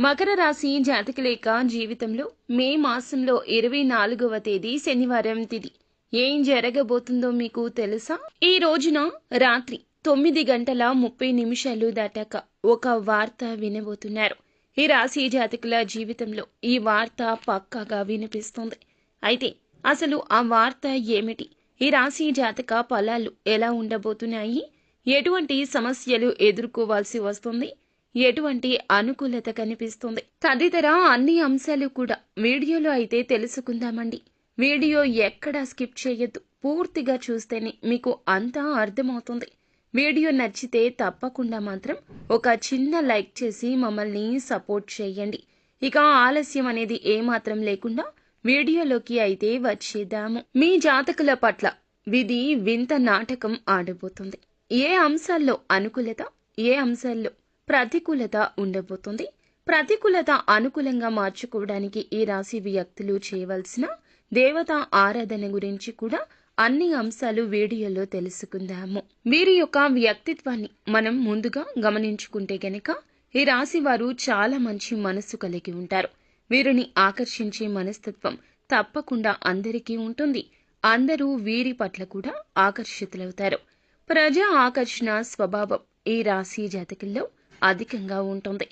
మకర రాశి జాతకలేఖ జీవితంలో మే మాసంలో ఇరవై నాలుగవ తేదీ శనివారం తిది. ఏం జరగబోతుందో మీకు తెలుసా? ఈ రోజున రాత్రి తొమ్మిది గంటల ముప్పై నిమిషాలు దాటాక ఒక వార్త వినబోతున్నారు. ఈ రాశి జాతకుల జీవితంలో ఈ వార్త పక్కాగా వినిపిస్తుంది. అయితే అసలు ఆ వార్త ఏమిటి? ఈ రాశి జాతక ఫలాలు ఎలా ఉండబోతున్నాయి? ఎటువంటి సమస్యలు ఎదుర్కోవాల్సి వస్తుంది? ఎటువంటి అనుకూలత కనిపిస్తుంది? తదితర అన్ని అంశాలు కూడా వీడియోలో అయితే తెలుసుకుందామండి. వీడియో ఎక్కడా స్కిప్ చేయొద్దు. పూర్తిగా చూస్తేనే మీకు అంతా అర్థమవుతుంది. వీడియో నచ్చితే తప్పకుండా మాత్రం ఒక చిన్న లైక్ చేసి మమ్మల్ని సపోర్ట్ చేయండి. ఇక ఆలస్యం అనేది ఏమాత్రం లేకుండా వీడియోలోకి అయితే వచ్చేద్దాము. మీ జాతకుల పట్ల విధి వింత నాటకం ఆడబోతుంది. ఏ అంశాల్లో అనుకూలత ఏ అంశాల్లో ప్రతికూలత ఉండబోతుంది. ప్రతికూలత అనుకూలంగా మార్చుకోవడానికి ఈ రాశి వ్యక్తులు చేయవలసిన దేవతా ఆరాధన గురించి కూడా అన్ని అంశాలు వీడియోలో తెలుసుకుందాము. వీరి యొక్క వ్యక్తిత్వాన్ని మనం ముందుగా గమనించుకుంటే గనక ఈ రాశి వారు చాలా మంచి మనస్సు కలిగి ఉంటారు. వీరిని ఆకర్షించే మనస్తత్వం తప్పకుండా అందరికీ ఉంటుంది. అందరూ వీరి పట్ల కూడా ఆకర్షితులవుతారు. ప్రజా ఆకర్షణ స్వభావం ఈ రాశి జాతకంలో అధికంగా ఉంటుంది.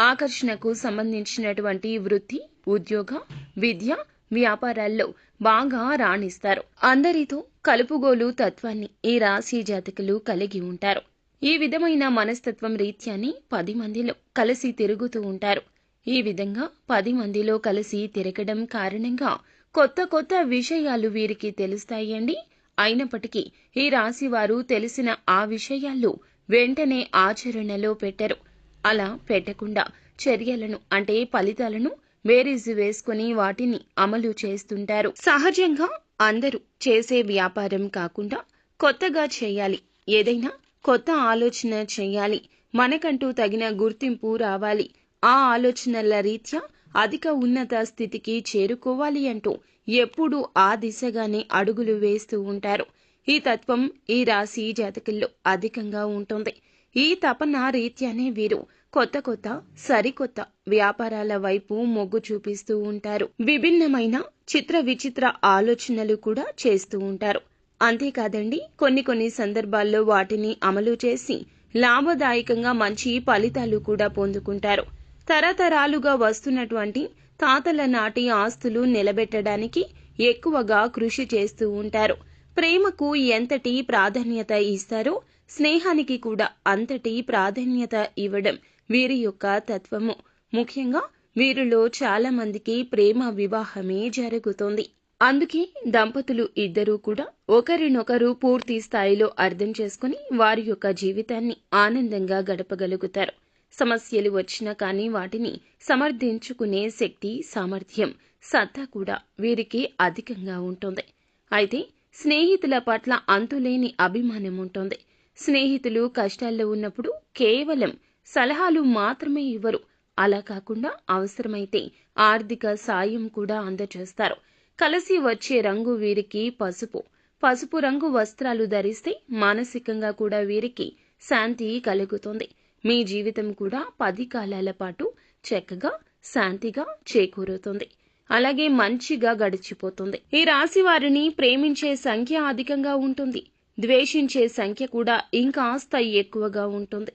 ఆకర్షణకు సంబంధించినటువంటి వృత్తి ఉద్యోగ విద్య వ్యాపారాల్లో బాగా రాణిస్తారు. అందరితో కలుపుగోలు తత్వాన్ని ఈ రాశి జాతకులు కలిగి ఉంటారు. ఈ విధమైన మనస్తత్వం రీత్యాని పది మందిలో కలిసి తిరుగుతూ ఉంటారు. ఈ విధంగా పది మందిలో కలిసి తిరగడం కారణంగా కొత్త కొత్త విషయాలు వీరికి తెలుస్తాయండి. అయినప్పటికీ ఈ రాశి వారు తెలిసిన ఆ విషయాలు వెంటనే ఆచరణలో పెట్టరు. అలా పెట్టకుండా చర్యలను అంటే ఫలితాలను బేరీజు వేసుకుని వాటిని అమలు చేస్తుంటారు. సహజంగా అందరూ చేసే వ్యాపారం కాకుండా కొత్తగా చేయాలి. ఏదైనా కొత్త ఆలోచన చేయాలి. మనకంటూ తగిన గుర్తింపు రావాలి. ఆ ఆలోచనల రీత్యా అధిక ఉన్నత స్థితికి చేరుకోవాలి అంటూ ఎప్పుడూ ఆ దిశగానే అడుగులు వేస్తూ ఉంటారు. ఈ తత్వం ఈ రాశి జాతకుల్లో అధికంగా ఉంటుంది. ఈ తపన రీత్యానే వీరు కొత్త కొత్త సరికొత్త వ్యాపారాల వైపు మొగ్గు చూపిస్తూ ఉంటారు. విభిన్నమైన చిత్ర విచిత్ర ఆలోచనలు కూడా చేస్తూ ఉంటారు. అంతేకాదండి కొన్ని కొన్ని సందర్భాల్లో వాటిని అమలు చేసి లాభదాయకంగా మంచి ఫలితాలు కూడా పొందుకుంటారు. తరతరాలుగా వస్తున్నటువంటి తాతల నాటి ఆస్తులు నిలబెట్టడానికి ఎక్కువగా కృషి చేస్తూ ఉంటారు. ప్రేమకు ఎంతటి ప్రాధాన్యత ఇస్తారో స్నేహానికి కూడా అంతటి ప్రాధాన్యత ఇవ్వడం వీరి యొక్క తత్వము. ముఖ్యంగా వీరిలో చాలా మందికి ప్రేమ వివాహమే జరుగుతోంది. అందుకే దంపతులు ఇద్దరూ కూడా ఒకరినొకరు పూర్తి స్థాయిలో అర్థం చేసుకుని వారి యొక్క జీవితాన్ని ఆనందంగా గడపగలుగుతారు. సమస్యలు వచ్చినా కానీ వాటిని సమర్థించుకునే శక్తి సామర్థ్యం సత్తా కూడా వీరికి అధికంగా ఉంటుంది. అయితే స్నేహితుల పట్ల అంతులేని అభిమానం ఉంటుంది స్నేహితులు కష్టాల్లో ఉన్నప్పుడు కేవలం సలహాలు మాత్రమే ఇవ్వరు. అలా కాకుండా అవసరమైతే ఆర్థిక సాయం కూడా అందజేస్తారు కలిసి వచ్చే రంగు వీరికి పసుపు. పసుపు రంగు వస్త్రాలు ధరిస్తే మానసికంగా కూడా వీరికి శాంతి కలుగుతుంది. మీ జీవితం కూడా పది కాలాల పాటు చక్కగా శాంతిగా చేకూరుతుంది. అలాగే మంచిగా గడిచిపోతుంది. ఈ రాశి వారిని ప్రేమించే సంఖ్య అధికంగా ఉంటుంది. ద్వేషించే సంఖ్య కూడా ఇంకాస్త ఎక్కువగా ఉంటుంది.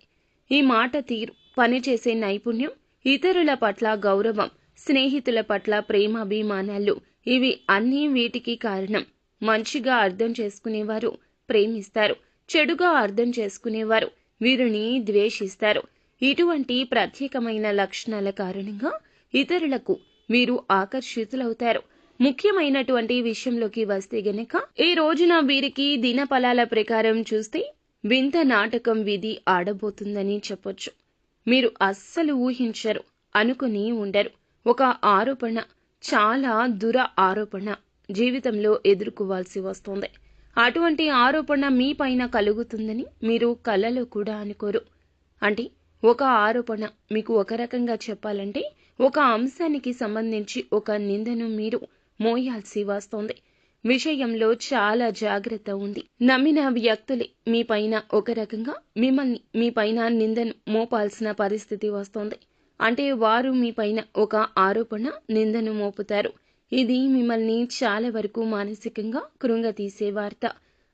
ఈ మాట తీరు. పనిచేసే నైపుణ్యం ఇతరుల పట్ల గౌరవం స్నేహితుల పట్ల ప్రేమాభిమానాలు ఇవి అన్నీ వీటికి కారణం. మంచిగా అర్థం చేసుకునేవారు ప్రేమిస్తారు. చెడుగా అర్థం చేసుకునేవారు వీరిని ద్వేషిస్తారు. ఇటువంటి ప్రత్యేకమైన లక్షణాల కారణంగా ఇతరులకు వీరు ఆకర్షితులవుతారు. ముఖ్యమైనటువంటి విషయంలోకి వస్తే గనక ఈ రోజున వీరికి దినఫలాల ప్రకారం చూస్తే వింత నాటకం విధి ఆడబోతుందని చెప్పొచ్చు. మీరు అస్సలు ఊహించరు అనుకుని ఉండరు. ఒక ఆరోపణ చాలా దుర ఆరోపణ జీవితంలో ఎదుర్కోవాల్సి వస్తుంది. అటువంటి ఆరోపణ మీ పైన కలుగుతుందని మీరు కలలో కూడా అనుకోరు. అంటే ఒక ఆరోపణ మీకు ఒక రకంగా చెప్పాలంటే ఒక అంశానికి సంబంధించి ఒక నిందను మీరు మోయాల్సి వస్తోంది. విషయంలో చాలా జాగ్రత్త ఉంది. నమ్మిన వ్యక్తులే మీ పైన ఒక రకంగా మిమ్మల్ని మీ పైన నిందను మోపాల్సిన పరిస్థితి వస్తుంది. అంటే వారు మీ పైన ఒక ఆరోపణ నిందను మోపుతారు. ఇది మిమ్మల్ని చాలా వరకు మానసికంగా కృంగతీసే వార్త.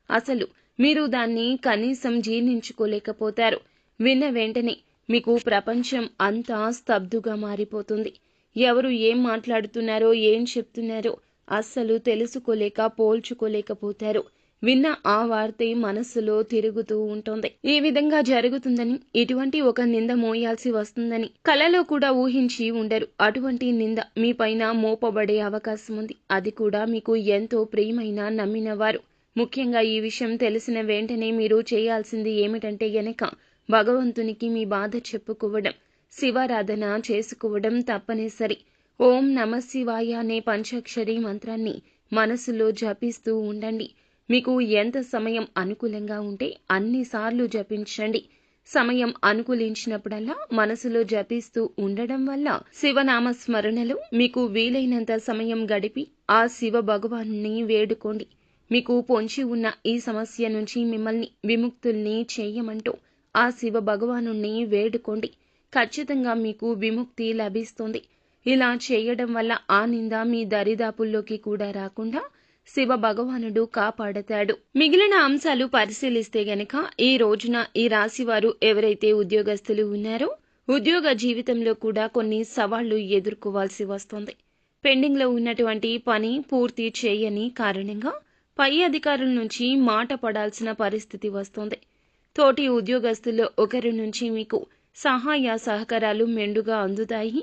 అసలు మీరు దాన్ని కనీసం జీర్ణించుకోలేకపోతారు. విన్న వెంటనే మీకు ప్రపంచం అంతా స్తబ్దుగా మారిపోతుంది. ఎవరు ఏం మాట్లాడుతున్నారో ఏం చెప్తున్నారో అస్సలు తెలుసుకోలేక పోల్చుకోలేకపోతారు. విన్న ఆ వార్తే మనస్సులో తిరుగుతూ ఉంటుంది. ఈ విధంగా జరుగుతుందని ఇటువంటి ఒక నింద మోయాల్సి వస్తుందని కలలో కూడా ఊహించి ఉండరు. అటువంటి నింద మీ పైన మోపబడే అవకాశం ఉంది. అది కూడా మీకు ఎంతో ప్రియమైన నమ్మినవారు. ముఖ్యంగా ఈ విషయం తెలిసిన వెంటనే మీరు చేయాల్సింది ఏమిటంటే గనక భగవంతునికి మీ బాధ చెప్పుకోవడం శివారాధన చేసుకోవడం తప్పనిసరి. ఓం నమ శివాయ అనే పంచాక్షరి మంత్రాన్ని మనసులో జపిస్తూ ఉండండి. మీకు ఎంత సమయం అనుకూలంగా ఉంటే అన్నిసార్లు జపించండి. సమయం అనుకూలించినప్పుడల్లా మనసులో జపిస్తూ ఉండడం వల్ల శివనామ స్మరణలో మీకు వీలైనంత సమయం గడిపి ఆ శివ భగవాన్ని వేడుకోండి. మీకు పొంచి ఉన్న ఈ సమస్య నుంచి మిమ్మల్ని విముక్తుల్ని చేయమంటూ ఆ శివ భగవాను వేడుకోండి. ఖచ్చితంగా మీకు విముక్తి లభిస్తుంది. ఇలా చేయడం వల్ల ఆ నింద మీ దరిదాపుల్లోకి కూడా రాకుండా శివ భగవానుడు కాపాడతాడు. మిగిలిన అంశాలు పరిశీలిస్తే గనక ఈ రోజున ఈ రాశి వారు ఎవరైతే ఉద్యోగస్తులు ఉన్నారో ఉద్యోగ జీవితంలో కూడా కొన్ని సవాళ్ళు ఎదుర్కోవాల్సి వస్తుంది. పెండింగ్లో ఉన్నటువంటి పని పూర్తి చేయని కారణంగా పై అధికారుల నుంచి మాట పడాల్సిన పరిస్థితి వస్తుంది. తోటి ఉద్యోగస్తుల్లో ఒకరి నుంచి మీకు సహాయ సహకారాలు మెండుగా అందుతాయి.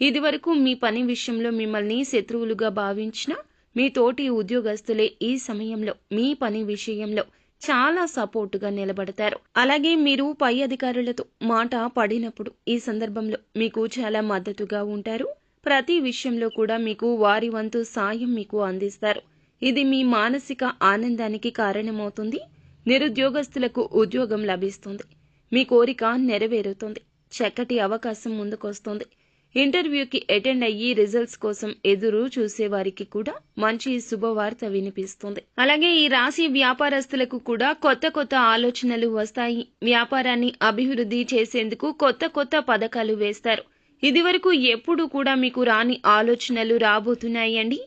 ఇదివరకు మీ పని విషయంలో మిమ్మల్ని శత్రువులుగా భావించిన మీ తోటి ఉద్యోగస్తులే ఈ సమయంలో మీ పని విషయంలో చాలా సపోర్టుగా నిలబడతారు. అలాగే మీరు పై అధికారులతో మాట పడినప్పుడు ఈ సందర్భంలో మీకు చాలా మద్దతుగా ఉంటారు. ప్రతి విషయంలో కూడా మీకు వారి వంతు సాయం మీకు అందిస్తారు. ఇది మీ మానసిక ఆనందానికి కారణమవుతుంది. నిరుద్యోగస్తులకు ఉద్యోగం లభిస్తుంది. మీ కోరిక నెరవేరుతుంది. చక్కటి అవకాశం ముందుకొస్తుంది. ఇంటర్వ్యూకి అటెండ్ అయ్యి రిజల్ట్స్ కోసం ఎదురు చూసేవారికి కూడా మంచి శుభవార్త వినిపిస్తుంది. అలాగే ఈ రాశి వ్యాపారస్తులకు కూడా కొత్త కొత్త ఆలోచనలు వస్తాయి. వ్యాపారాన్ని అభివృద్ధి చేసేందుకు కొత్త కొత్త పథకాలు వేస్తారు. ఇదివరకు ఎప్పుడు కూడా మీకు రాని ఆలోచనలు రాబోతున్నాయండి.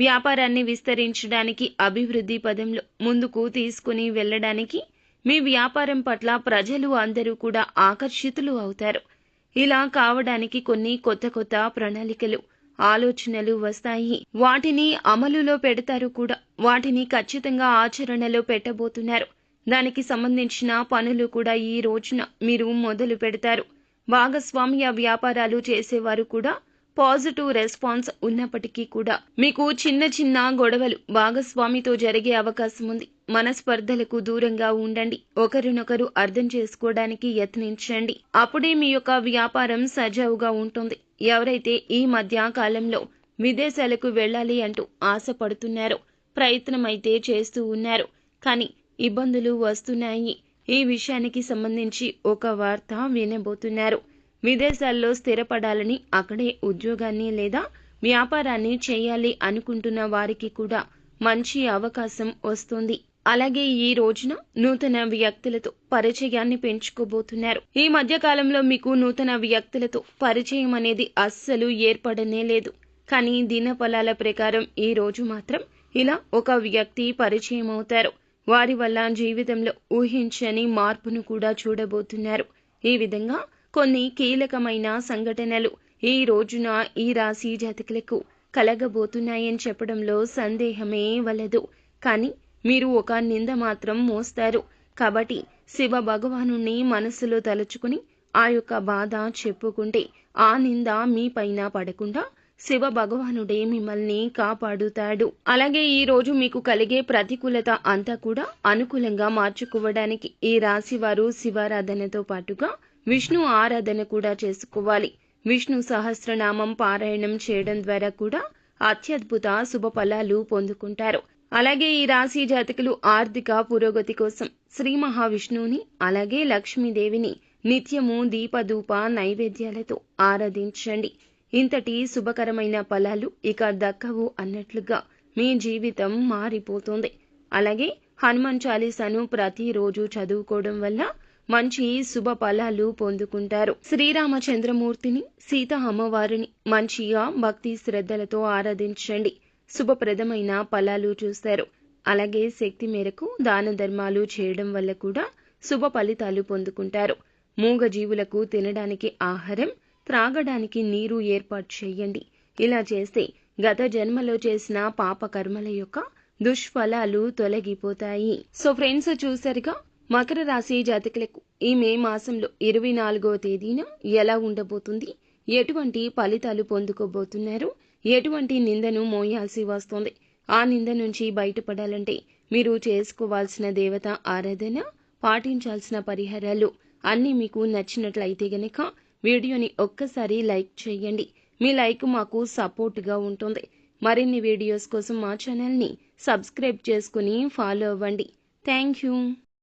వ్యాపారాన్ని విస్తరించడానికి అభివృద్ధి పదంలో ముందుకు తీసుకుని వెళ్ళడానికి మీ వ్యాపారం పట్ల ప్రజలు అందరూ కూడా ఆకర్షితులు అవుతారు. ఇలా కావడానికి కొన్ని కొత్త కొత్త ప్రణాళికలు ఆలోచనలు వస్తాయి. వాటిని అమలులో పెడతారు కూడా. వాటిని ఖచ్చితంగా ఆచరణలో పెట్టబోతున్నారు. దానికి సంబంధించిన పనులు కూడా ఈ రోజున మీరు మొదలు పెడతారు. భాగస్వామ్య వ్యాపారాలు చేసేవారు కూడా పాజిటివ్ రెస్పాన్స్ ఉన్నప్పటికీ కూడా మీకు చిన్న చిన్న గొడవలు భాగస్వామితో జరిగే అవకాశం ఉంది. మనస్పర్ధలకు దూరంగా ఉండండి. ఒకరినొకరు అర్థం చేసుకోవడానికి యత్నించండి. అప్పుడే మీ యొక్క వ్యాపారం సజావుగా ఉంటుంది. ఎవరైతే ఈ మధ్య కాలంలో విదేశాలకు వెళ్ళాలి అంటూ ఆశపడుతున్నారో ప్రయత్నం అయితే చేస్తూ ఉన్నారు. కానీ ఇబ్బందులు వస్తున్నాయి. ఈ విషయానికి సంబంధించి ఒక వార్త వినబోతున్నారు. విదేశాల్లో స్థిరపడాలని అక్కడే ఉద్యోగాన్ని లేదా వ్యాపారాన్ని చేయాలి అనుకుంటున్న వారికి కూడా మంచి అవకాశం వస్తుంది. అలాగే ఈ రోజున నూతన వ్యక్తులతో పరిచయాన్ని పెంచుకోబోతున్నారు. ఈ మధ్య కాలంలో మీకు నూతన వ్యక్తులతో పరిచయం అనేది అస్సలు ఏర్పడనే లేదు. కానీ దినఫలాల ప్రకారం ఈ రోజు మాత్రం ఇలా ఒక వ్యక్తి పరిచయం అవుతారు. వారి వల్ల జీవితంలో ఊహించని మార్పును కూడా చూడబోతున్నారు. ఈ విధంగా కొన్ని కీలకమైన సంఘటనలు ఈ రోజున ఈ రాశి జాతకులకు కలగబోతున్నాయని చెప్పడంలో సందేహమే వలదు. కానీ మీరు ఒక నింద మాత్రం మోస్తారు. కాబట్టి శివ భగవాను మనస్సులో తలుచుకుని ఆ యొక్క బాధ చెప్పుకుంటే ఆ నింద మీ పైన పడకుండా శివ భగవానుడే మిమ్మల్ని కాపాడుతాడు. అలాగే ఈ రోజు మీకు కలిగే ప్రతికూలత అంతా కూడా అనుకూలంగా మార్చుకోవడానికి ఈ రాశి వారు శివారాధనతో పాటుగా విష్ణు ఆరాధన కూడా చేసుకోవాలి. విష్ణు సహస్రనామం పారాయణం చేయడం ద్వారా కూడా అత్యద్భుత శుభ ఫలాలు పొందుకుంటారు. అలాగే ఈ రాశి జాతకులు ఆర్థిక పురోగతి కోసం శ్రీ మహావిష్ణువుని అలాగే లక్ష్మీదేవిని నిత్యము దీపధూప నైవేద్యాలతో ఆరాధించండి. ఇంతటి శుభకరమైన ఫలాలు ఇక దక్కవు అన్నట్లుగా మీ జీవితం మారిపోతుంది. అలాగే హనుమాన్ చాలీసాను ప్రతిరోజు చదువుకోవడం వల్ల మంచి శుభ ఫలాలు పొందుకుంటారు. శ్రీరామచంద్రమూర్తిని సీత అమ్మవారిని మంచిగా భక్తి శ్రద్ధలతో ఆరాధించండి. శుభప్రదమైన ఫలాలు చూస్తారు. అలాగే శక్తి మేరకు దాన ధర్మాలు చేయడం వల్ల కూడా శుభ ఫలితాలు పొందుకుంటారు. మూగ జీవులకు తినడానికి ఆహారం త్రాగడానికి నీరు ఏర్పాటు చేయండి. ఇలా చేస్తే గత జన్మలో చేసిన పాప కర్మల యొక్క దుష్ఫలాలు తొలగిపోతాయి. సో ఫ్రెండ్స్ చూసారుగా మకర రాశి జాతకులకు ఈ మే మాసంలో ఇరవై నాలుగవ తేదీన ఎలా ఉండబోతుంది? ఎటువంటి ఫలితాలు పొందుకోబోతున్నారు? ఎటువంటి నిందను మోయాల్సి వస్తుంది? ఆ నింద నుంచి బయటపడాలంటే మీరు చేసుకోవాల్సిన దేవత ఆరాధన పాటించాల్సిన పరిహారాలు అన్నీ మీకు నచ్చినట్లయితే గనక వీడియోని ఒక్కసారి లైక్ చేయండి. మీ లైక్ మాకు సపోర్ట్గా ఉంటుంది. మరిన్ని వీడియోస్ కోసం మా ఛానల్ని సబ్స్క్రైబ్ చేసుకుని ఫాలో అవ్వండి. Thank you.